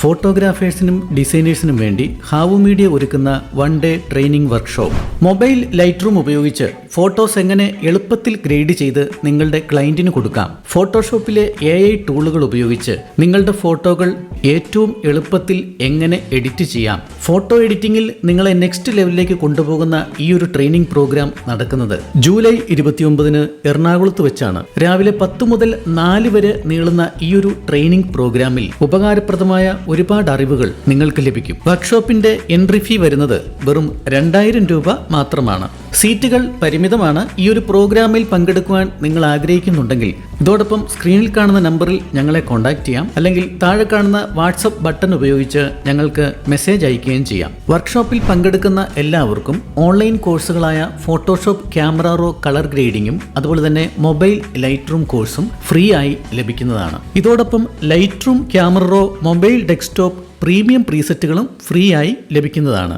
ഫോട്ടോഗ്രാഫേഴ്സിനും ഡിസൈനേഴ്സിനും വേണ്ടി ഹാവു മീഡിയ ഒരുക്കുന്ന one day training workshop. Mobile Lightroom ഉപയോഗിച്ച് ഫോട്ടോസ് എങ്ങനെ എളുപ്പത്തിൽ ഗ്രേഡ് ചെയ്ത് നിങ്ങളുടെ ക്ലയന്റിന് കൊടുക്കാം. ഫോട്ടോഷോപ്പിലെ എ ഐ ടൂളുകൾ ഉപയോഗിച്ച് നിങ്ങളുടെ ഫോട്ടോകൾ ഏറ്റവും എളുപ്പത്തിൽ എങ്ങനെ എഡിറ്റ് ചെയ്യാം? ഫോട്ടോ എഡിറ്റിംഗിൽ നിങ്ങളെ നെക്സ്റ്റ് ലെവലിലേക്ക് കൊണ്ടുപോകുന്ന ഈ ഒരു ട്രെയിനിങ് പ്രോഗ്രാം നടക്കുന്നത് ജൂലൈ ഇരുപത്തിയൊമ്പതിന് എറണാകുളത്ത് വെച്ചാണ്. രാവിലെ പത്ത് മുതൽ നാല് വരെ നീളുന്ന ഈ ഒരു ട്രെയിനിങ് പ്രോഗ്രാമിൽ ഉപകാരപ്രദമായ ഒരുപാട് അറിവുകൾ നിങ്ങൾക്ക് ലഭിക്കും. വർക്ക്ഷോപ്പിന്റെ എൻട്രി ഫീ വരുന്നത് വെറും രണ്ടായിരം രൂപ മാത്രമാണ്. സീറ്റുകൾ പരിമിതമാണ് ഈ ഒരു പ്രോഗ്രാമിൽ പങ്കെടുക്കുവാൻ നിങ്ങൾ ആഗ്രഹിക്കുന്നുണ്ടെങ്കിൽ ഇതോടൊപ്പം സ്ക്രീനിൽ കാണുന്ന നമ്പറിൽ ഞങ്ങളെ കോൺടാക്ട് ചെയ്യാം. അല്ലെങ്കിൽ താഴെ കാണുന്ന വാട്സപ്പ് ബട്ടൺ ഉപയോഗിച്ച് ഞങ്ങൾക്ക് മെസ്സേജ് അയക്കുകയും ചെയ്യാം. വർക്ക്ഷോപ്പിൽ പങ്കെടുക്കുന്ന എല്ലാവർക്കും ഓൺലൈൻ കോഴ്സുകളായ ഫോട്ടോഷോപ്പ് ക്യാമറ റോ കളർ ഗ്രേഡിങ്ങും അതുപോലെ തന്നെ മൊബൈൽ ലൈറ്റ് റൂം കോഴ്സും ഫ്രീ ആയി ലഭിക്കുന്നതാണ്. ഇതോടൊപ്പം Lightroom camera raw mobile desktop premium പ്രീസെറ്റുകളും free ആയി ലഭിക്കുന്നതാണ്.